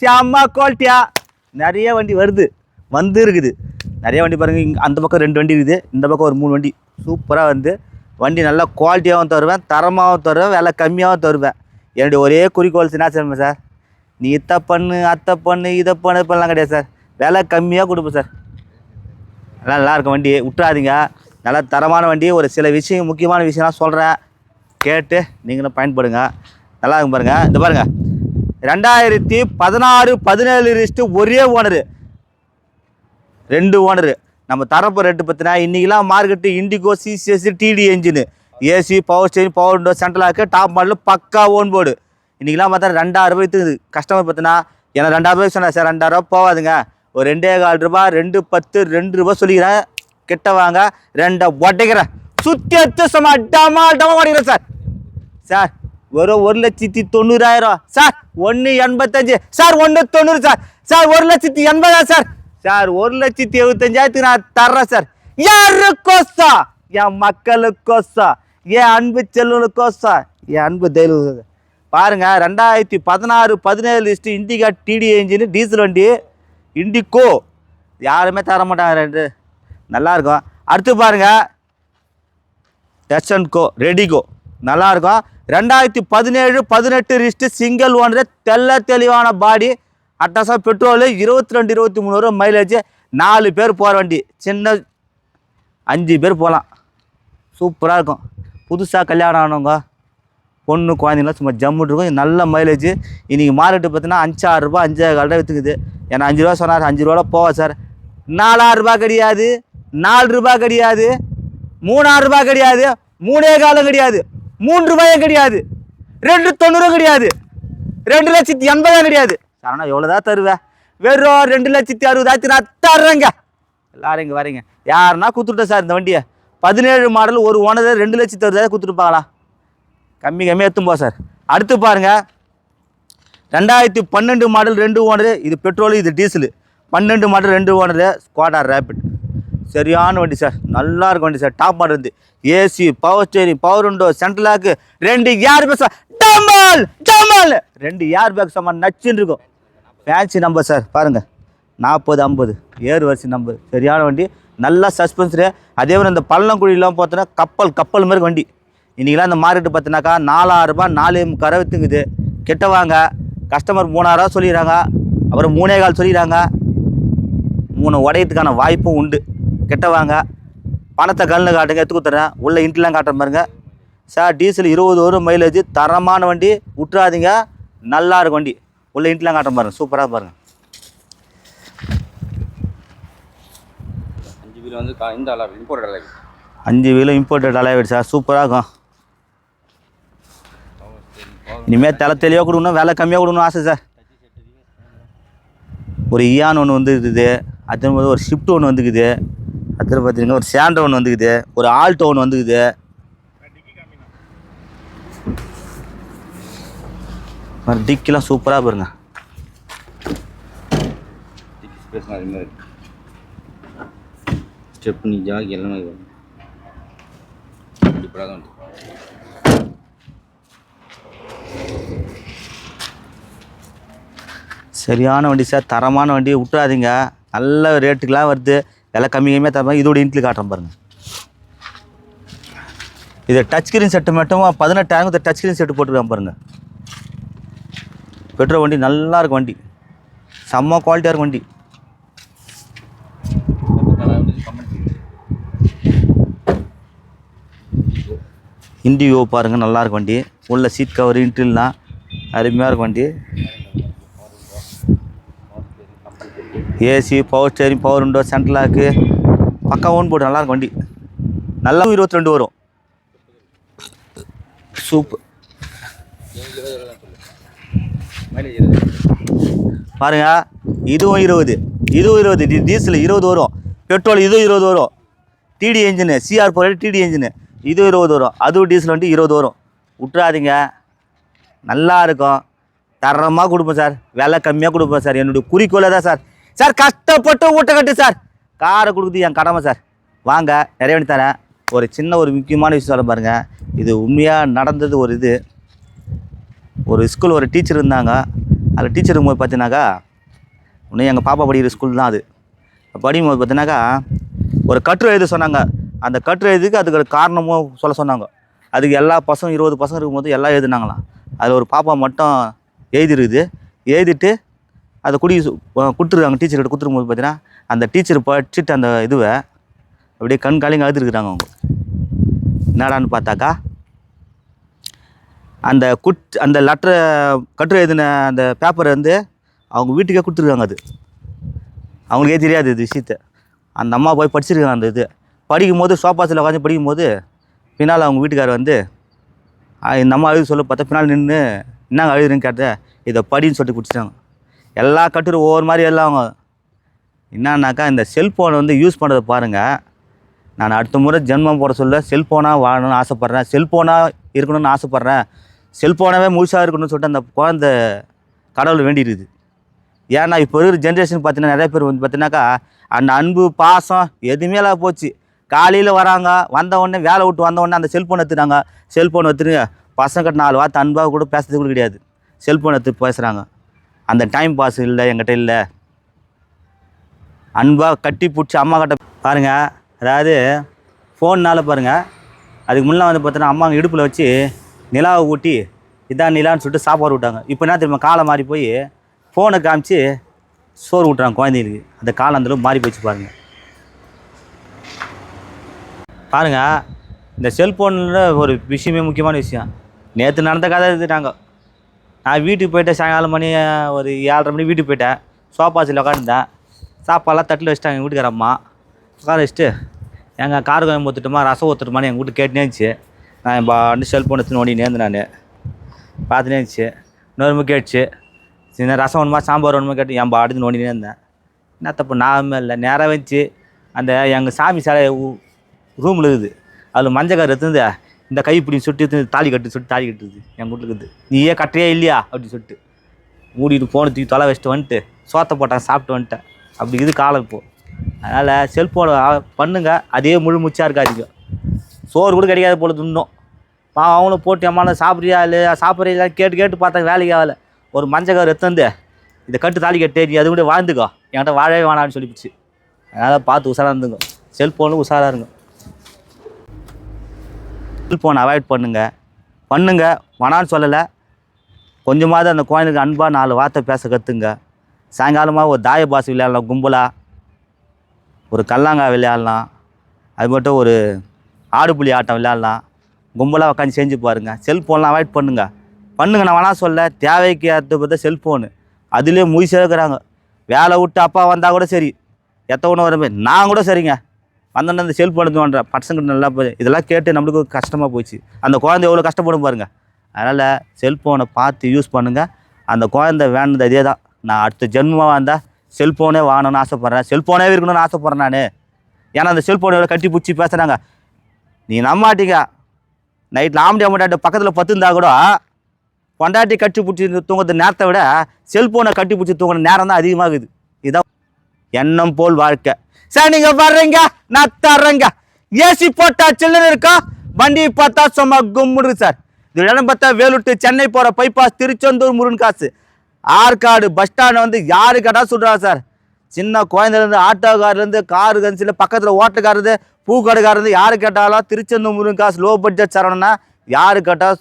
செம்ம குவாலிட்டியா நிறைய வண்டி வருது. வந்து இருக்குது. நிறைய வண்டி பாருங்கள் இங்கே அந்த பக்கம் ரெண்டு வண்டி இருக்குது. இந்த பக்கம் ஒரு மூணு வண்டி. சூப்பராக வந்து. வண்டி நல்லா குவாலிட்டியாகவும் தருவேன் தரமாகவும் தருவேன் விலை கம்மியாகவும் தருவேன். என்னுடைய ஒரே குறிக்கோள் என்ன செய்வேன் சார். நீ இத்தை பண்ணு அத்தை பண்ணு இதை பண்ணு இப்பெல்லாம் கிடையாது சார். விலை கம்மியாக கொடுப்பேன் சார். நல்லா நல்லா இருக்கும் வண்டி. விட்டுறாதீங்க. நல்லா தரமான வண்டி. ஒரு சில விஷயம் முக்கியமான விஷயம்லாம் சொல்கிறேன் கேட்டு நீங்களும் பயன்படுங்க. நல்லா இருக்கும் பாருங்கள் இந்த பாருங்கள் ரெண்டாயிரத்தி பதினாறு பதினேழு லிஸ்ட்டு ஒரே ஓனரு ரெண்டு ஓனரு நம்ம தரப்பு ரேட்டு பார்த்தினா இன்றைக்கெலாம் market Indigo CCS TD engine AC power steering power window central lock top model பக்கா ஓன் போர்டு இன்றைக்கெலாம் பார்த்தா ரெண்டாயிரம் ரூபாய் இருக்குது கஸ்டமர் பார்த்தினா ஏன்னா ரெண்டாயிரம் ரூபாய் சொன்னேன் சார் ரெண்டாயிரம் ரூபா போகாதுங்க. ஒரு ரெண்டே கால் ரூபாய் ரெண்டு பத்து ரெண்டு ரூபா சொல்லிக்கிறேன். கிட்ட வாங்க. ரெண்டை உடைக்கிறேன். சுற்றி எடுத்து சும்மா டமா டமா உடைக்கிறேன் சார். சார் வெறும் ஒரு லட்சத்தி தொண்ணூறாயிரம். சார் ஒன்று எண்பத்தஞ்சு. சார் ஒன்று தொண்ணூறு சார். சார் ஒரு லட்சத்தி எண்பதா சார். சார் ஒரு லட்சத்தி எழுபத்தஞ்சாயிரத்துக்கு நான் தர்றேன் சார். யாருக்கோசா என் மக்களுக்கோசா என் அன்பு செல்வனுக்கோசா என் அன்பு தெய்வம் பாருங்க ரெண்டாயிரத்தி பதினாறு பதினேழு list Indica TD engine diesel வண்டி இண்டிகோ யாருமே தர மாட்டாங்க ரெண்டு. நல்லாயிருக்கும் அடுத்து பாருங்கள் எஸ்என்கோ ரெடிகோ நல்லாயிருக்கும் ரெண்டாயிரத்தி பதினேழு பதினெட்டு ரிஸ்ட்டு சிங்கிள் ஓனர் தெள்ள தெளிவான பாடி அட்டாசா பெட்ரோலு இருபத்தி ரெண்டு இருபத்தி மூணு ரூபா மைலேஜ் நாலு பேர் போகிற வண்டி. சின்ன அஞ்சு பேர் போகலாம் சூப்பராக இருக்கும். புதுசாக கல்யாணம் ஆனவங்க பொண்ணு குழந்தைங்களாம் சும்மா ஜம்முட்டு இருக்கும். நல்ல மைலேஜ் இன்றைக்கி மார்க்கெட்டு பார்த்தீங்கன்னா அஞ்சாறு ரூபா அஞ்சே கால் விற்றுக்குது ஏன்னா அஞ்சு ரூபா சொன்னார் அஞ்சு ரூபா போவா சார். நாலாயிரம் ரூபாய் கிடையாது. நாலு ரூபாய் கிடையாது. மூணாயிரம் கிடையாது. மூணே காலம் கிடையாது. மூன்று ரூபாயும் கிடையாது. ரெண்டு தொண்ணூறும் கிடையாது. ரெண்டு லட்சத்தி எண்பதாயிரம் கிடையாது. சரணா எவ்வளோதான் தருவேன் வெறும் ரெண்டு லட்சத்தி அறுபதாயிரத்தி நான் தர்றேங்க. எல்லாரும் இங்கே வரீங்க. யாருன்னா கொடுத்துட்டேன் சார் இந்த வண்டியை. பதினேழு மாடல் ஒரு ஓனர் ரெண்டு லட்சத்தி அறுபதாயிரம் கொடுத்துருப்பாங்களா கம்மி கம்மியாக எத்தும் போ சார். அடுத்து பாருங்கள் ரெண்டாயிரத்தி பன்னெண்டு மாடல் ரெண்டு ஓனரு இது பெட்ரோல் இது டீசலு பன்னெண்டு மாடல் ரெண்டு ஓனரு ஸ்குவாடா ரேபிட் சரியான வண்டி சார். நல்லா இருக்கும் வண்டி சார். டாப் மாடல் இருந்து AC power steering power window central lock ரெண்டு ஏர் பேக் டமால் டமால் ரெண்டு ஏர் பேக் சாமான் நச்சுன்னு இருக்கும். Fancy number sir. பாருங்கள் நாற்பது ஐம்பது. ஏர் வரிசை நம்பர் சரியான வண்டி. நல்லா சஸ்பென்சரு அதே மாதிரி இந்த பள்ளங்குழியெலாம் பார்த்தோன்னா கப்பல் கப்பல் மாதிரி வண்டி. இன்றைக்கெலாம் இந்த மார்க்கெட்டு பார்த்தினாக்கா நாலாயிரரூபா நாலு கரை முக்கால் கெட்ட வாங்க. கஸ்டமர் மூணாயிரரூவா சொல்லிடுறாங்க. அப்புறம் மூணே கால் சொல்லிடுறாங்க. மூணு உடையத்துக்கான வாய்ப்பும் உண்டு. கெட்ட வாங்க. பணத்தை கல்னு காட்டுங்க எடுத்து கொடுத்துறேன். உள்ள இன்ட்லாம் காட்டுறேன் பாருங்க. சார் டீசல் இருபது வரும் மைலேஜ் தரமான வண்டி விட்டுறாதீங்க நல்லா இருக்கும் வண்டி. உள்ள இன்ட்லாம் காட்டுறேன் பாருங்க. சூப்பராக பாருங்க. அஞ்சு வீல் வந்து இந்த அளவு இம்போர்ட் அளவு. அஞ்சு வீலும் இம்போர்ட்டட் அலைவெட் சார். சூப்பராக இருக்கும். இனிமேல் தலை தெளிவாக கொடுக்கணும் விலை கம்மியாக கொடுக்கணும் ஆசை சார். ஒரு இயான் ஒன்று வந்துருக்குது. அது மாதிரி ஒரு ஷிஃப்ட் ஒன்று வந்துக்குது அடுத்து பார்த்தீங்கன்னா ஒரு சேண்டர் ஒன்று வந்துக்குது. ஒரு ஆல்டோ ஒன்று வந்துக்குது. டிக்கெலாம் சூப்பராக பாருங்க. ஸ்டெப்னி ஜாக் எல்லாமே சரியான வண்டி சார் தரமான வண்டி விட்டுறாதீங்க. நல்ல ரேட்டுக்கெலாம் வருது. விலை கம்மி கம்மியாக தரமாக இதோட இன்ட்லி காட்டுறேன் பாருங்கள் இது டச் ஸ்க்ரீன் செட்டு மட்டும்? பதினெட்டாயிரம் டச் ஸ்க்ரீன் செட்டு போட்டுருக்கான் பாருங்கள் பெட்ரோல் வண்டி நல்லா இருக்கும் வண்டி. செம்ம குவாலிட்டியாக இருக்கும் வண்டி. இண்டிகோ பாருங்கள் நல்லாயிருக்கும் வண்டி. உள்ள சீட் கவர் இன்ட்ரில்லாம் அருமையாக இருக்கும் வண்டி. AC power steering power window central lock பக்கா ஓன் போட்டு நல்லா இருக்கும் வண்டி. நல்லா இருபத்தி ரெண்டு வரும். சூப்பர் பாருங்க இதுவும் இருபது. இதுவும் இருபது. டீசல் இருபது வரும். பெட்ரோல் இதுவும் இருபது வரும். டிடி என்ஜினு சிஆர் போகிற டிடி என்ஜினு இதுவும் இருபது வரும். அதுவும் டீசல் வந்துட்டு இருபது வரும். விட்றாதீங்க நல்லா இருக்கும். தரமாக கொடுப்போம் சார். விலை கம்மியாக கொடுப்போம் சார். என்னுடைய குறிக்கோளே தான் சார். சார் கஷ்டப்பட்டு ஊட்ட கட்டு சார். காரை கொடுக்குறது என் கடமை சார். வாங்க நிறைய வண்டி தரேன். ஒரு சின்ன ஒரு முக்கியமான விஷயம் சொல்ல பாருங்கள் இது உண்மையாக நடந்தது ஒரு இது. ஒரு ஸ்கூல் ஒரு டீச்சர் இருந்தாங்க. அதில் டீச்சர் இருக்கும்போது பார்த்தீங்கன்னாக்கா இன்னும் எங்கள் பாப்பா படிக்கிற ஸ்கூல் தான் அது. படிக்கும்போது பார்த்தீங்கன்னாக்கா ஒரு கட்டுரை எழுத சொன்னாங்க. அந்த கட்டுரை எழுதுக்கு அதுக்கு ஒரு காரணமும் சொல்ல சொன்னாங்க. அதுக்கு எல்லா பசங்க இருபது பசங்க இருக்கும்போது எல்லாம் எழுதுனாங்களாம். அதில் ஒரு பாப்பா மட்டும் எழுதிருக்குது. எழுதிட்டு அதை குடி கொடுத்துருக்காங்க டீச்சர்கிட்ட கொடுத்துருக்கும்போது பார்த்தீங்கன்னா அந்த டீச்சர் படிச்சுட்டு அந்த இதுவை அப்படியே கண் காலையும் அழுதுருக்குறாங்க அவங்க. என்னடான்னு பார்த்தாக்கா அந்த குட் அந்த லெட்டரை கட்டுரை எழுதின அந்த பேப்பரை வந்து அவங்க வீட்டுக்கே கொடுத்துருக்காங்க அது. அவங்களுக்கே தெரியாது இது விஷயத்த. அந்த அம்மா போய் படிச்சிருக்காங்க அந்த இது. படிக்கும்போது சோஃபாஸில் உட்காந்து படிக்கும்போது பின்னால் அவங்க வீட்டுக்காரர் வந்து இந்த அம்மா அழுது சொல்ல பார்த்தா பின்னால் நின்று என்னங்க அழுதுன்னு கேட்டேன் இதை படின்னு சொல்லிட்டு குடிச்சிட்டாங்க. எல்லா கட்டுரை ஒவ்வொரு மாதிரி எல்லாம் அவங்க. என்னன்னாக்கா இந்த செல்ஃபோனை வந்து யூஸ் பண்ணுறதை பாருங்கள் நான் அடுத்த முறை ஜென்மம் போட சொல்ல செல்ஃபோனாக வாழணும்னு ஆசைப்பட்றேன். செல்ஃபோனாக இருக்கணும்னு ஆசைப்பட்றேன். செல்ஃபோனாகவே முழுசாக இருக்கணும்னு சொல்லிட்டு அந்த குழந்தை கடவுள் வேண்டியிருக்குது ஏன்னா இப்போ இருக்கிற ஜென்ரேஷன் பார்த்தீங்கன்னா நிறைய பேர் வந்து பார்த்தீங்கன்னாக்கா அந்த அன்பு பாசம் எதுவுமே இல்லாத போச்சு. காலையில் வராங்க வந்த உடனே வேலை விட்டு வந்த உடனே அந்த செல்ஃபோன் எடுத்துட்டாங்க. செல்ஃபோன் எடுத்துட்டு பசங்க கிட்ட நாலு வார்த்தை அன்பாக கூட பேசுறது கூட கிடையாது. செல்ஃபோன் எடுத்து பேசுகிறாங்க அந்த டைம் பாஸ் இல்லை என்கிட்ட இல்லை. அன்பாக கட்டி பிடிச்சி அம்மா கிட்ட பாருங்கள் அதாவது ஃபோன்னால் பாருங்கள் அதுக்கு முன்னே வந்து பார்த்தோன்னா அம்மா இடுப்பில் வச்சு நிலாவை ஊட்டி இதான் நிலான்னு சொல்லிட்டு சாப்பாடு விட்டாங்க. இப்போ என்ன தெரியுமா காலம் மாறி போய் ஃபோனை காமிச்சு சோறு விட்றாங்க குழந்தைங்களுக்கு. அந்த காலம் அந்தளவு மாறி போச்சு பாருங்கள் பாருங்கள் இந்த செல்ஃபோனில் ஒரு விஷயமே முக்கியமான விஷயம். நேற்று நடந்த கதை இது நாங்கள் நான் வீட்டுக்கு போயிட்டேன் சாயங்காலம் மணி ஒரு ஏழரை மணி வீட்டுக்கு போயிட்டேன். சோஃபா சோஃபாஸில் உட்காந்துருந்தேன் சாப்பாடெல்லாம் தட்டில் வச்சுட்டாங்க எங்கள் வீட்டுக்கார அம்மா உட்கார வச்சுட்டு எங்கள் கார் கோயம் ஊற்றுட்டுமா ரசம் ஊற்றுட்டுமான்னு எங்கள் வீட்டு கேட்டுனே இருந்துச்சு. நான் என் வந்து செல்ஃபோன் எடுத்து நோண்டி நேர்ந்து நான். பார்த்துனே இருந்துச்சு. இன்னொரு கேட்டுச்சு. சின்ன ரசம் ஒன்றுமா சாம்பார் ஒன்றுமா கேட்டு என் பாடுத்து நோண்டினே இருந்தேன். என்ன தப்பு நான் இல்லை. நேராக வந்துச்சு அந்த எங்கள் சாமி சிலை ரூமில் இருக்குது. அதில் மஞ்சள் கார் எடுத்துருந்து இந்த கை இப்படி சுட்டு தாலி கட்டு சுட்டு தாலி கட்டுது என் வீட்டுக்கு நீயே கட்டுறியா இல்லையா? அப்படின்னு சொல்லிட்டு மூடிட்டு ஃபோனை தூக்கி தொலை வச்சுட்டு வந்துட்டு சோத்தை போட்டாங்க சாப்பிட்டு வந்துட்டேன். அப்படி இது காலம் இப்போ. அதனால் செல்ஃபோனை பண்ணுங்க. அதே முழு முச்சாக இருக்காதிங்க. சோறு கூட கிடைக்காது போல துண்ணும் பாவம் அவங்களும் போட்டு அம்மா சாப்பிட்றியா இல்லையா? சாப்பிட்றியா கேட்டு கேட்டு பார்த்தா வேலைக்கு ஆகலை. ஒரு மஞ்சக்கார் எத்தந்து எடுத்து இதை கட்டு தாலி கட்டு நீ அது கூட வாழ்ந்துக்கோ. என்கிட்ட வாழவே வேணாம்னு சொல்லிப்பிச்சு. அதனால் பார்த்து உஷாராக இருந்துங்க செல்ஃபோனும் உஷாராக இருங்க. ஃபோன் அவாய்ட் பண்ணுங்கள் பண்ணுங்க. வேணான்னு சொல்லலை. கொஞ்சமாவது அந்த குழந்தைக்கு அன்பாக நாலு வார்த்தை பேச கற்றுங்க சாயங்காலமாக ஒரு தாய பாசு விளையாடலாம் கும்பலாக ஒரு கல்லாங்காய் விளையாடலாம். அது மட்டும் ஒரு ஆடுபுலி ஆட்டம் விளையாடலாம். கும்பலாக உட்காந்து செஞ்சு பாருங்கள் செல்ஃபோன்லாம் அவாய்ட் பண்ணுங்க. பண்ணுங்க. நான் வேணால் சொல்ல தேவைக்கு ஏற்ற பார்த்தா செல்ஃபோனு அதுலேயே முய் இருக்கிறாங்க வேலை விட்டு அப்பா வந்தால் கூட சரி. எத்த ஒன்று வர நான் கூட சரிங்க. வந்தோன்னே அந்த செல்ஃப் எடுத்து பண்ணுறேன் பசங்க நல்லா போய் இதெல்லாம் கேட்டு நம்மளுக்கு கஷ்டமாக போச்சு அந்த குழந்தை எவ்வளோ கஷ்டப்படும் பாருங்கள் அதனால் செல்ஃபோனை பார்த்து யூஸ் பண்ணுங்கள் அந்த குழந்தை வேணுது அதே தான். நான் அடுத்த ஜென்மமாக வந்தால் செல்ஃபோனே வாங்கணும்னு ஆசைப்பட்றேன். செல்ஃபோனே இருக்கணும்னு ஆசைப்பட்றேன் நான். ஏன்னா அந்த செல்ஃபோனோட கட்டி பிடிச்சி பேசுகிறாங்க நீ நம்மாட்டிங்க நைட் நாமடி அம்மாட்ட பக்கத்தில் பத்து இருந்தால் கூட பொண்டாட்டி கட்டி பிடிச்சி தூங்குறது நேரத்தை விட செல்ஃபோனை கட்டி பிடிச்சி தூங்குற நேரம் தான் அதிகமாகுது. இதுதான் எண்ணம் போல் வாழ்க்கை. சார் நீங்கள் வர்றீங்க நான் தர்றேங்க. ஏசி போட்டா சில்லுன்னு இருக்கா? வண்டி பார்த்தா சும்மா கும்முடு சார். இது இடம் பார்த்தா வேலூட்டு சென்னை போகிற பைபாஸ் திருச்செந்தூர் முருகன் காசு. ஆற்காடு பஸ் ஸ்டாண்ட் வந்து யாரு கேட்டா சொல்கிறா சார். சின்ன குழந்தைலேருந்து ஆட்டோக்காரர்லேருந்து காரு கன்சில் பக்கத்தில் ஓட்டக்காரது பூக்கடைக்காரருந்து யார் கேட்டாலும் திருச்செந்தூர் முருகன் காசு லோ பட்ஜெட் சரவணனா யார் கேட்டால்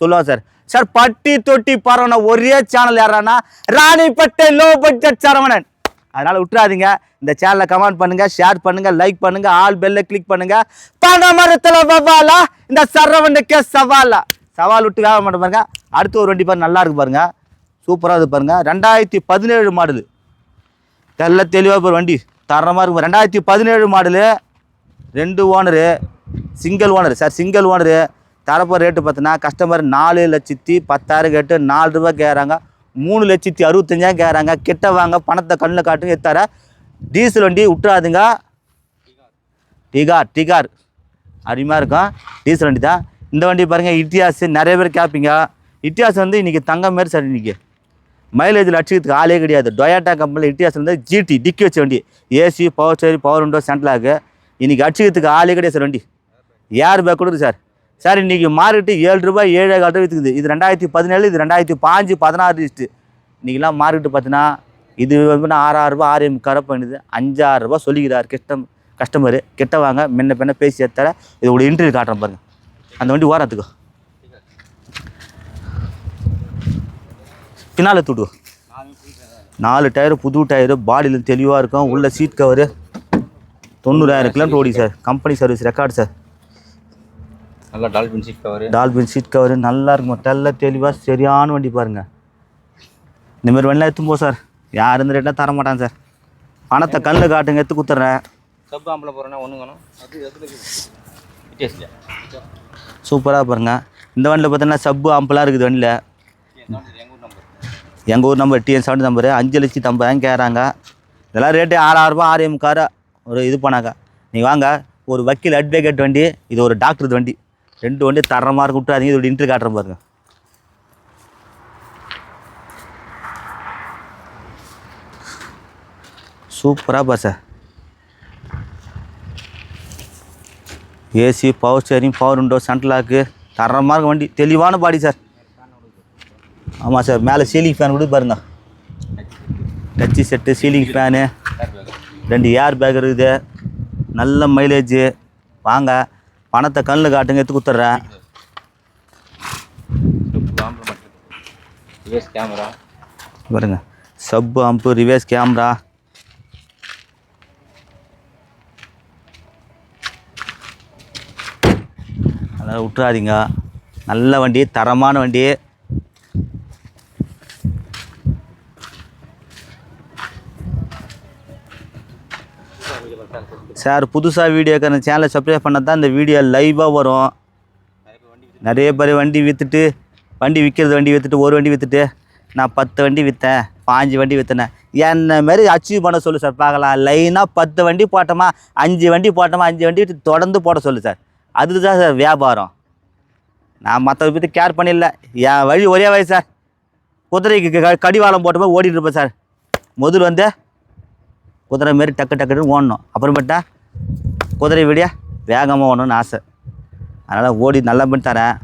சொல்லுவாங்க சார். சார் பட்டி தொட்டி பரவன ஒரே சேனல் யாரானா ராணிப்பட்டை லோ பட்ஜெட் சரவணன் அதனால் விட்டுறாதீங்க. இந்த சேனலை கமெண்ட் பண்ணுங்க ஷேர் பண்ணுங்க லைக் பண்ணுங்க ஆல் பெல்ல கிளிக் பண்ணுங்க. பண மரத்தில் வவாலா இந்த சரவணுக்கே சவாலா. சவால் விட்டு வேக மாட்டேன் பாருங்க. அடுத்து ஒரு வண்டி பாருங்க நல்லா இருக்கு பாருங்க. சூப்பராக இருக்கு பாருங்க. ரெண்டாயிரத்தி பதினேழு மாடலு தெல்ல தெளிவாக ஒரு வண்டி. தரமாக இருக்கும் ரெண்டாயிரத்தி பதினேழு மாடலு ரெண்டு owner single owner sir single owner தரப்போ rate பார்த்தீங்கன்னா கஸ்டமர் நாலு லட்சத்தி பத்தாயிரம் கேட்டு நாலு ரூபா கேட்குறாங்க மூணு லட்சத்தி அறுபத்தஞ்சாயிரம் கேட்குறாங்க கிட்ட வாங்க பணத்தை கண்ணில் காட்டுங்க எத்தார? டீசல் வண்டி விட்டுறாதுங்க டிகார் டிகார். அருமையாக இருக்கும். டீசல் வண்டி தான் இந்த வண்டி பாருங்கள் இட்டியாஸ் நிறைய பேர் கேட்பீங்க இட்டியாஸ் வந்து இன்றைக்கி தங்கம் மாரி சார் இன்றைக்கி மைலேஜில் அடிச்சுக்கிறதுக்கு ஆளே கிடையாது. டொயாட்டா கம்பெனியில் இட்டியாஸ் வந்து ஜிடி டிக்கி வச்ச வண்டி. AC power steering power window central lock இன்றைக்கி அடிச்சுக்கிறதுக்கு ஆளே கிடையாது சார் வண்டி. ஏர் பேக் கொடுக்குது சார். சார் இன்றைக்கி மார்க்கெட்டு ஏழு ரூபாய் ஏழு கால் ரூபாய் விற்றுக்குது இது ரெண்டாயிரத்தி பதினேழு இது ரெண்டாயிரத்தி பாஞ்சு பதினாறு லிஸ்ட்டு. இன்றைக்கெலாம் மார்க்கெட்டு பார்த்தீங்கன்னா இது வந்து ஆறாயிரம் ரூபாய் ஆறு கரை பண்ணுது. அஞ்சாறு ரூபாய் சொல்லிக்கிறார் கஸ்டம் கஸ்டமரு. கிட்ட வாங்க முன்ன பின்ன பேசி ஏற்ற இதோட இன்டர்வியூ காட்டுறேன் பாருங்கள் அந்த வண்டி ஓரத்துக்கு. பின்னால் தூட்டு நாலு டயரு புது டயரு பாடியில் தெளிவாக இருக்கும். உள்ள சீட் கவரு. தொண்ணூறாயிரம் கிலோமீட்டர் ஓடி sir. Company service record sir. நல்லா dolphin seat cover dolphin seat cover நல்லா இருக்கும்? தெல்ல தெளிவாக சரியான வண்டி பாருங்கள் இந்த மாதிரி வண்டிலாம் எடுத்து போ சார் யார் இந்த ரேட்டாக தர மாட்டான் சார் பணத்தை கண்ணில் காட்டுங்க எடுத்து கொடுத்துட்றேன் சப் ஆம்பில் போகிறேன்னா ஒன்று வேணும் சூப்பராக பாருங்க. இந்த வண்டியில் பார்த்தீங்கன்னா சப்பு ஆம்பலாக இருக்குது வண்டியில். எங்கள் ஊர் நம்பர் டிஎன் செவன்டி நம்பரு அஞ்சு லட்சத்தி ஐம்பதாயிரம் கேட்குறாங்க. இதெல்லாம் ரேட்டு ஆறாயிரம் ரூபாய் ஆறு எம்கார ஒரு இது பண்ணாங்க. நீங்கள் வாங்க. ஒரு வக்கீல் அட்வொகேட் வண்டி இது ஒரு டாக்டர் வண்டி. ரெண்டு வண்டி தரமாக இருக்கு விட்டுறாதீங்க இதோட இன்ட்ரி காட்டுறேன் பாருங்க. சூப்பராக பா sir. AC power steering power window central lock தரமாக இருக்கும் வண்டி தெளிவான பாடி சார். ஆமாம் சார் மேலே சீலிங் ஃபேன் கூட பாருங்க. டச்சு செட்டு சீலிங் ஃபேனு ரெண்டு ஏர் பேக் இருக்குது. நல்ல மைலேஜு வாங்க. பணத்தை கண்ணில் காட்டுங்க எடுத்து கேமரா பாருங்க. சப் அம்பு ரிவேஸ் கேமரா அதெல்லாம் விட்டுறாதீங்க. நல்ல வண்டி தரமான வண்டி. சார் புதுசாக வீடியோ அந்த சேனலை சப்ஸ்கிரைப் பண்ணால் தான் இந்த வீடியோ லைவாக வரும். நிறைய பேர் வண்டி விற்றுட்டு வண்டி விற்கிறது வண்டி விற்றுட்டு ஒரு வண்டி விற்றுட்டு நான் பத்து வண்டி விற்றேன் பாஞ்சு வண்டி விற்றுனேன் என்ன மாரி அச்சீவ் பண்ண சொல்லு சார் பார்க்கலாம். லைனாக பத்து வண்டி போட்டோமா அஞ்சு வண்டி போட்டோமா அஞ்சு வண்டி தொடர்ந்து போட சொல்லு சார். அதுதான் சார் வியாபாரம். நான் மற்றதை பற்றி கேர் பண்ணிடல என் வழி ஒரே வழி சார். குதிரைக்கு க- கடிவாளம் போட்ட போய் ஓடிட்டு இருப்பேன் சார். முதல் வந்து குதிரை மாரி டக்கு டக்குன்னு ஓடணும். அப்புறமேட்டா குதிரை விடியா வேகமாக ஓடணும்னு ஆசை. அதனால் ஓடி நல்லா பண்ணி தரேன்.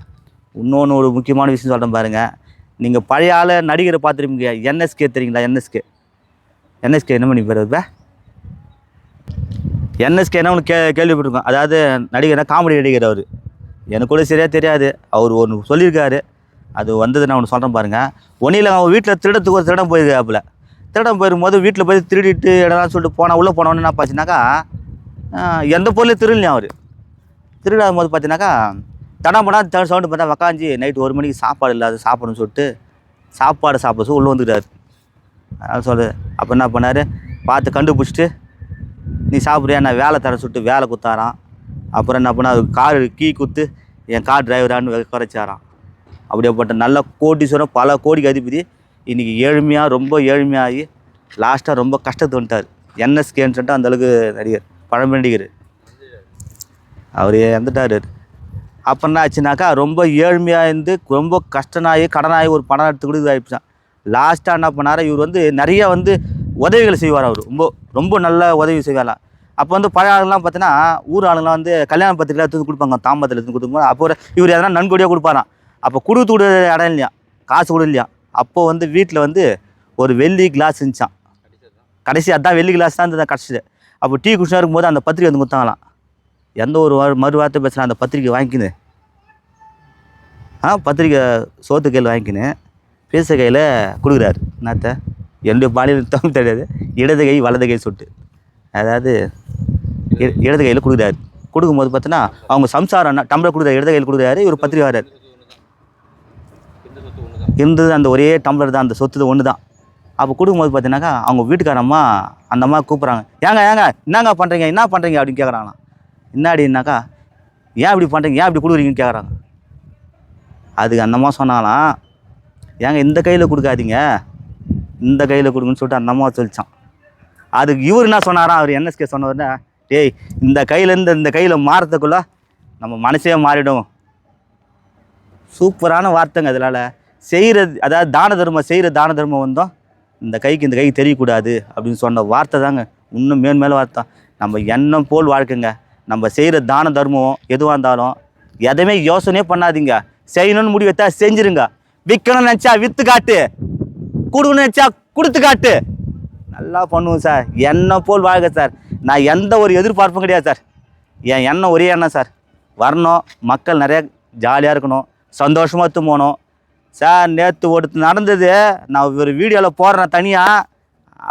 இன்னொன்று ஒரு முக்கியமான விஷயம் சொல்கிறேன் பாருங்கள் நீங்கள் பழைய ஆள் நடிகரை பார்த்துருப்பீங்க. என்எஸ்கே தெரியுங்களா? என்எஸ்கே. என்எஸ்கே என்ன பண்ணி பேர் இப்போ? என்எஸ்கே என்ன ஒன்று கே கேள்விப்பட்டிருக்கோம். அதாவது நடிகர்னா காமெடி நடிகர் அவர். எனக்கு கூட சரியாக தெரியாது. அவர் ஒன்று சொல்லியிருக்காரு. அது வந்தது நான் ஒன்று சொல்கிறேன் பாருங்கள் ஒன்றில் அவன் வீட்டில் திருடத்துக்கு ஒரு திருடம் போயிருக்காப்புல. திருடம் போயிருக்கும்போது வீட்டில் போய் திருடிட்டு இடம்லாம் சொல்லிட்டு போனால் உள்ளே போனவொன்னே என்ன பார்த்தினாக்கா எந்த பொருளையும் திருடலையும் அவர்? திருடாத போது பார்த்தீங்கன்னாக்கா தடம் படம் தேர்ட் சவுண்டு பார்த்தா உக்காஞ்சி நைட்டு ஒரு மணிக்கு சாப்பாடு இல்லாத சாப்பிடணும்னு சொல்லிட்டு சாப்பாடு சாப்பிட சொல்லி உள்ளே வந்துக்கிறாரு அதனால் சொல்லு அப்போ என்ன பண்ணார்? பார்த்து கண்டுபிடிச்சிட்டு நீ சாப்பிட்றியா? நான் வேலை தர சொல்லிட்டு வேலை குத்தாராம். அப்புறம் என்ன பண்ணா கார் கீ குத்து என் கார் டிரைவரான்னு குறைச்சாராம். அப்படியேப்பட்ட நல்ல கோட்டீஸ்வரம் பல கோடிக்கு அதிபதி இன்றைக்கி ஏழ்மையாக ரொம்ப ஏழ்மையாகி லாஸ்ட்டாக ரொம்ப கஷ்டத்து வந்துட்டார். என்எஸ்கேன்னு சொல்லிட்டு அந்தளவுக்கு நடிகர் பழம் நடிகர். அவர் இறந்துட்டார். அப்போ என்ன ஆச்சுனாக்கா ரொம்ப ஏழ்மையாக இருந்து ரொம்ப கஷ்டனாகி கடனாகி ஒரு பணம் எடுத்து கூட இதாகிடுச்சான் லாஸ்ட்டாக என்ன பண்ணார் இவர் வந்து நிறைய வந்து உதவிகள் செய்வார் அவர். ரொம்ப ரொம்ப நல்ல உதவி செய்வாராம் அப்போ வந்து பழைய ஆளுங்கலாம் பார்த்தீங்கன்னா ஊர் ஆளுங்கலாம் வந்து கல்யாண பத்திரிகை எடுத்து கொடுப்பாங்க தாம்பத்தில் எடுத்து கொடுக்கும்போது. அப்போ இவர் எதனா நன்கொடியாக கொடுப்பாராம். அப்போ கொடுத்து கூட இடம் இல்லையா காசு கூட இல்லையா அப்போது வந்து வீட்டில் வந்து ஒரு வெள்ளி கிளாஸ் இருந்துச்சான் கடைசி அதான் வெள்ளி கிளாஸ் தான் இருந்தது கடைசியில். அப்போ டீ குடிச்சா இருக்கும்போது அந்த பத்திரிக்கை வந்து கொடுத்தாங்களாம். எந்த ஒரு வா- மறு வார்த்தை பேசுனா அந்த பத்திரிக்கை வாங்கிக்கினு ஆ பத்திரிக்கை சோத்து கையில் வாங்கிக்கின்னு பேச கையில் கொடுக்குறாரு. என்னத்த? என்னுடைய பாலியல் தமிழ் தெரியாது இடது கை வலது கை சொட்டு. அதாவது இடது கையில் கொடுக்குறாரு. கொடுக்கும்போது பார்த்தோன்னா அவங்க சம்சாரம் டம்ளர் கொடுக்குறாரு இடது கையில் கொடுக்குறாரு இவர் பத்திரிக்கை வர்றாரு இந்த சொத்து ஒன்று தான் இருந்தது அந்த ஒரே டம்ளர் தான் அந்த சொத்து ஒன்று தான் அப்போ கொடுக்கும்போது பார்த்தீங்கன்னாக்கா அவங்க வீட்டுக்காரம்மா அந்த அம்மா கூப்பிட்றாங்க ஏங்க ஏங்க என்னங்க பண்ணுறீங்க என்ன பண்ணுறீங்க அப்படின்னு கேட்குறாங்களாம் என்னாடினாக்கா ஏன் இப்படி பண்ணுறீங்க ஏன் இப்படி கொடுக்குறீங்கன்னு கேட்குறாங்க அதுக்கு அந்தம்மா சொன்னாலாம் ஏங்க இந்த கையில் கொடுக்காதீங்க இந்த கையில் கொடுங்கன்னு சொல்லிட்டு அந்த அம்மா சொல்லிச்சான் அதுக்கு இவர் என்ன சொன்னாராம் அவர் என்எஸ்கே சொன்னவர்னா டேய் இந்த கையிலேருந்து இந்த கையில் மாறத்துக்குள்ள நம்ம மனசே மாறிடும். சூப்பரான வார்த்தைங்க இதனால். செய்கிறது அதாவது தான தர்மம் செய்கிற தான தர்மம் வந்தோம். இந்த கைக்கு இந்த கைக்கு தெரியக்கூடாது அப்படின்னு சொன்ன வார்த்தை தாங்க. இன்னும் மேல் மேலே வார்த்தை. நம்ம எண்ணம் போல் வாழ்க்கைங்க. நம்ம செய்கிற தான தர்மம் எதுவாக இருந்தாலும் எதையுமே யோசனையே பண்ணாதீங்க. செய்யணும்னு முடிவு வைத்தா செஞ்சிருங்க. விற்கணும்னு நினச்சா விற்று காட்டு. கொடுக்கணும்னு நினச்சா கொடுத்து காட்டு. நல்லா பண்ணுவோம் சார். எண்ணம் போல் வாழ்க சார். நான் எந்த ஒரு எதிர்பார்ப்பும் கிடையாது சார். என் எண்ணம் ஒரே எண்ணம் சார். வரணும். மக்கள் நிறையா ஜாலியாக இருக்கணும். சந்தோஷமாக எடுத்து போகணும். சார் நேற்று ஒருத்தர் நடந்தது. நான் ஒரு வீடியோவில் போடுறேன் தனியாக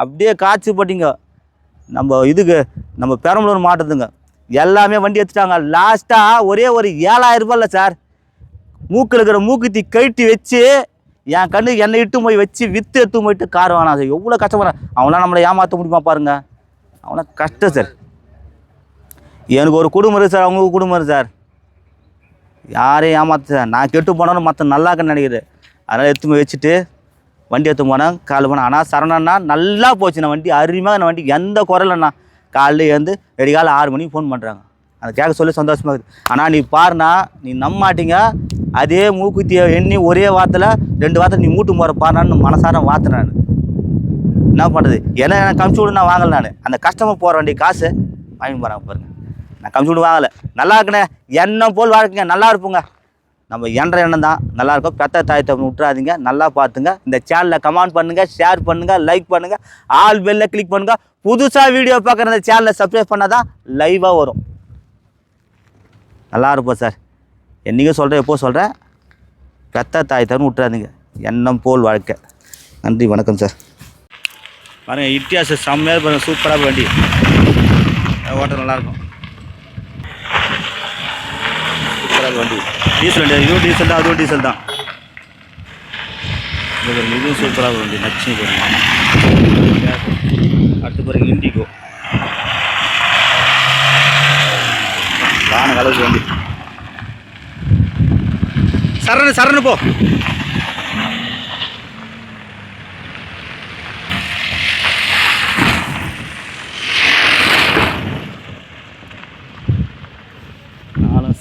அப்படியே காய்ச்சி போட்டிங்க. நம்ம இதுக்கு நம்ம பெரம்பலூர் மாவட்டத்துங்க எல்லாமே வண்டி எடுத்துட்டாங்க. லாஸ்ட்டாக ஒரே ஒரு ஏழாயிரம் ரூபாயில் இல்லை சார். மூக்கில் இருக்கிற மூக்குத்தி கழட்டி வச்சு என் கண்ணு என்னை இட்டு போய் வச்சு விற்று எடுத்து போயிட்டு கார் வாங்கினா சார். எவ்வளோ கஷ்டப்படுறேன். அவங்களாம் நம்மளை ஏமாற்ற முடியுமா பாருங்க. அவனா கஷ்டம் சார். எனக்கு ஒரு குடும்பம் இருக்குது சார். அவங்களுக்கு குடும்பம் இருக்குது சார். யாரையும் ஏமாற்று சார். நான் கெட்டு போனாலும் மற்ற நல்லா நினைக்கிறேன். அதனால் எடுத்து போய் வச்சுட்டு வண்டி எடுத்து போனேன். கால் போனேன். ஆனால் சரணன்னா நல்லா போச்சுண்ணா வண்டி அருமையாக நான் வண்டி எந்த குறையிலண்ணா காலையில் எழுந்து வெடிகால ஆறு மணிக்கு ஃபோன் பண்ணுறாங்க அதை கேட்க சொல்லி சந்தோஷமாக இருக்குது ஆனால் நீ பாருண்ணா நீ நம்ப மாட்டீங்க அதே மூக்குத்தியை எண்ணி ஒரே வாரத்தில் ரெண்டு வாரத்தில் நீ மூட்டு போகிற பாருனான்னு மனசார வாத்துறேன் நான். என்ன பண்ணுறது ஏன்னா எனக்கு கமிச்சு விடு நான் வாங்கலை நான். அந்த கஸ்டமர் போகிற வேண்டிய காசு வாங்கி போகிறாங்க பாருங்க. நான் கமிச்சு விடு வாங்கலை. நல்லா இருக்குண்ணே. என்ன போல் வாழ்க்கைங்க. நல்லா இருப்புங்க. நம்ம என்ற எண்ணம் தான். நல்லாயிருக்கும் பெத்த தாயத்தை விட்டுறாதீங்க. நல்லா பார்த்துங்க. இந்த சேனலை கமெண்ட் பண்ணுங்கள் ஷேர் பண்ணுங்கள் லைக் பண்ணுங்கள் ஆல் பெல்லில் கிளிக் பண்ணுங்கள் புதுசாக வீடியோ பார்க்குற இந்த சேனலை சப்ஸ்கிரைப் பண்ணால் தான் லைவாக வரும். நல்லா இருப்போம் சார் என்றைக்கும் சொல்கிறேன் எப்போ சொல்கிறேன் பெத்த தாய் தரும் விட்டுறாதீங்க. எண்ணம் போல் வாழ்க்கை. நன்றி வணக்கம் சார் பாருங்கள் இட்டியாஸ் செம்மையாக பாருங்கள் சூப்பராக வண்டி. ஓட்டம் நல்லாயிருக்கும் சூப்பராக வண்டி. டீசல் வண்டி இதுவும் டீசல் தான் அதுவும் டீசல் தான். இதுவும் சூப்பராக வண்டி நச்சு அடுத்து பிறகு இண்டிகோ வான கலருக்கு வண்டி. சரணு சரணு போ.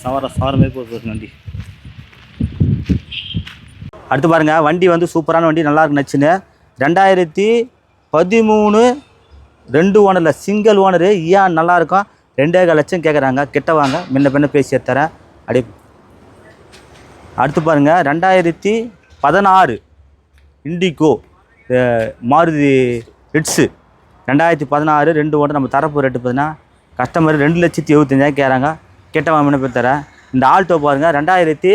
சவர சவர மாதிரி போகுது வண்டி அடுத்து பாருங்க வண்டி வந்து சூப்பரான வண்டி நல்லா இருக்கு நச்சுன்னு. ரெண்டாயிரத்தி பதிமூணு ரெண்டு ஓனரில் சிங்கிள் ஓனரு ஏன் நல்லாயிருக்கும் ரெண்டே கால் லட்சம் கேட்குறாங்க கிட்ட வாங்க முன்ன பின்ன பேசி தரேன் அப்படி அடுத்து பாருங்க ரெண்டாயிரத்தி பதினாறு இண்டிகோ மாருதி ரிட்ஸு ரெண்டாயிரத்தி பதினாறு ரெண்டு ஓனர் நம்ம தரப்பு ரேட்டு பார்த்தீங்கன்னா கஸ்டமர் ரெண்டு லட்சத்தி எழுபத்தஞ்சாயிரம் கேட்குறாங்க கெட்ட வாங்கின பேர் தரேன். இந்த ஆல்டோ பாருங்கள் ரெண்டாயிரத்தி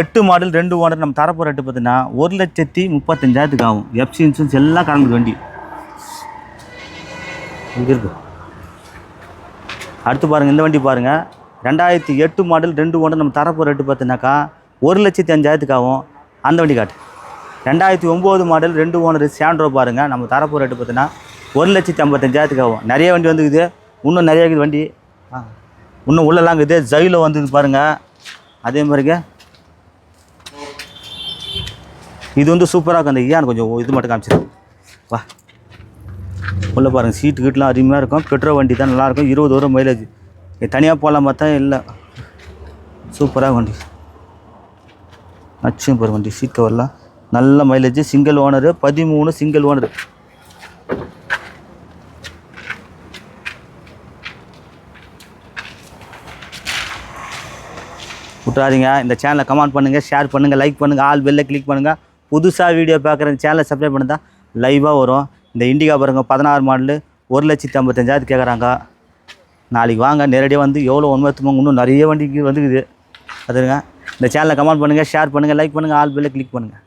எட்டு மாடல் ரெண்டு ஓனர் நம்ம தரப்பு ரேட்டு பார்த்தீங்கன்னா ஒரு லட்சத்தி முப்பத்தஞ்சாயிரத்துக்கு ஆகும். எஃப்சி இன்சூரன்ஸ் எல்லாம் கலந்து வண்டி. இங்கே இருக்கு. அடுத்து பாருங்கள் இந்த வண்டி பாருங்கள் ரெண்டாயிரத்தி எட்டு மாடல் ரெண்டு ஓனர் நம்ம தரப்பு ரேட்டு பார்த்தீங்கன்னாக்கா ஒரு லட்சத்தி அஞ்சாயிரத்துக்கு ஆகும். அந்த வண்டி காட்டு. ரெண்டாயிரத்தி ஒம்பது மாடல் ரெண்டு ஓனர் சாண்ட்ரோ பாருங்கள் நம்ம தரப்பு ரேட்டு பார்த்தீங்கன்னா ஒரு லட்சத்தி ஐம்பத்தஞ்சாயிரத்துக்கு ஆகும். நிறைய வண்டி வந்துக்குது. இன்னும் நிறைய இருக்குது வண்டி. ஆ. இன்னும் உள்ளெல்லாம் இருக்குது. ஜைலோ வந்தது பாருங்கள் அதே மாதிரிங்க. இது வந்து சூப்பராக இருக்கும் அந்த ஏன் கொஞ்சம் இது மட்டும் காமிச்சிடும் வா. உள்ளே பாருங்கள் சீட்டு கீட்டெலாம் அருமையாக இருக்கும். பெட்ரோல் வண்டி தான் நல்லாயிருக்கும். இருபது வரும் மைலேஜ் தனியாக போகலாம் பார்த்தா இல்லை. சூப்பராக வண்டி. நச்சும் பாரு வண்டி. சீட் கவர்லாம் நல்ல மைலேஜ் சிங்கிள் ஓனரு பதிமூணு சிங்கிள் ஓனரு விட்றாதீங்க இந்த சேனலை கமெண்ட் பண்ணுங்கள் ஷேர் பண்ணுங்கள் லைக் பண்ணுங்கள் ஆல் பெல்ல கிளிக் பண்ணுங்கள் புதுசாக வீடியோ பார்க்குற சேனலை சப்ஸ்கிரைப் பண்ணி தான் லைவாக வரும். இந்த இண்டிகா பாருங்க பதினாறு மாடலு ஒரு லட்சத்தி ஐம்பத்தஞ்சாயிரத்து கேட்குறாங்க நாளைக்கு வாங்க நேரடியாக வந்து எவ்வளோ உண்மை இன்னும் நிறைய வண்டிக்கு வந்துக்குது. அதுங்க இந்த சேனலை கமெண்ட் பண்ணுங்கள் ஷேர் பண்ணுங்கள் லைக் பண்ணுங்கள் ஆல் பெல்ல கிளிக் பண்ணுங்கள்